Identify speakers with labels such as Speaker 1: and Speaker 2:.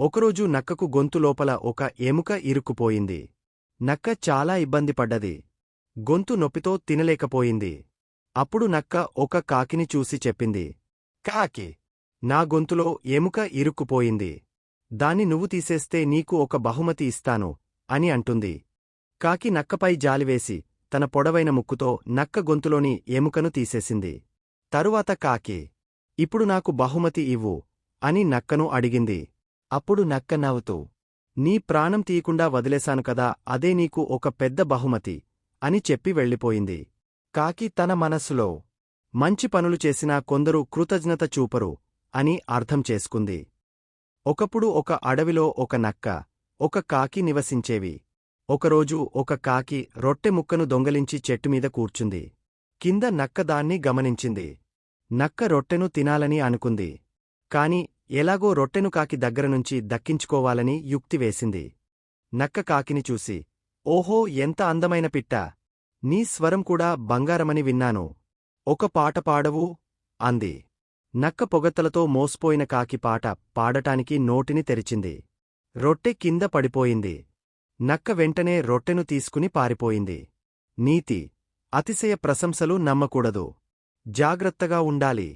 Speaker 1: ఒకరోజు నక్కకు గొంతు లోపల ఒక ఎముక ఇరుక్కుపోయింది. నక్క చాలా ఇబ్బంది పడ్డది. గొంతు నొప్పితో తినలేకపోయింది. అప్పుడు నక్క ఒక కాకిని చూసి చెప్పింది. కాకి నా గొంతులో ఎముక ఇరుక్కుపోయింది. దాన్ని నువ్వు తీసేస్తే నీకు ఒక బహుమతి ఇస్తాను అని అంటుంది. కాకి నక్కపై జాలివేసి తన పొడవైన ముక్కుతో నక్క గొంతులోని ఎముకను తీసేసింది. తరువాత కాకి ఇప్పుడు నాకు బహుమతి ఇవ్వు అని నక్కను అడిగింది. అప్పుడు నక్క నవ్వుతూ నీ ప్రాణం తీయకుండా వదిలేశాను కదా అదే నీకు ఒక పెద్ద బహుమతి అని చెప్పి వెళ్ళిపోయింది. కాకి తన మనస్సులో మంచి పనులు చేసినా కొందరు కృతజ్ఞత చూపరు అని అర్థం చేసుకుంది. ఒకప్పుడు ఒక అడవిలో ఒక నక్క ఒక కాకి నివసించేవి. ఒకరోజు ఒక కాకి రొట్టె ముక్కను దొంగలించి చెట్టుమీద కూర్చుంది. కింద నక్క దాన్ని గమనించింది. నక్క రొట్టెను తినాలని అనుకుంది. కాని ఎలాగో రొట్టెను కాకి దగ్గరనుంచి దక్కించుకోవాలని యుక్తి వేసింది. నక్క కాకిని చూసి ఓహో ఎంత అందమైన పిట్ట! నీ స్వరం కూడా బంగారమని విన్నాను. ఒక పాట పాడవు అంది. నక్క పొగత్తలతో మోసిపోయిన కాకి పాట పాడటానికి నోటిని తెరిచింది. రొట్టె కింద పడిపోయింది. నక్క వెంటనే రొట్టెను తీసుకుని పారిపోయింది. నీతి అతిశయ ప్రశంసలు నమ్మకూడదు. జాగ్రత్తగా ఉండాలి.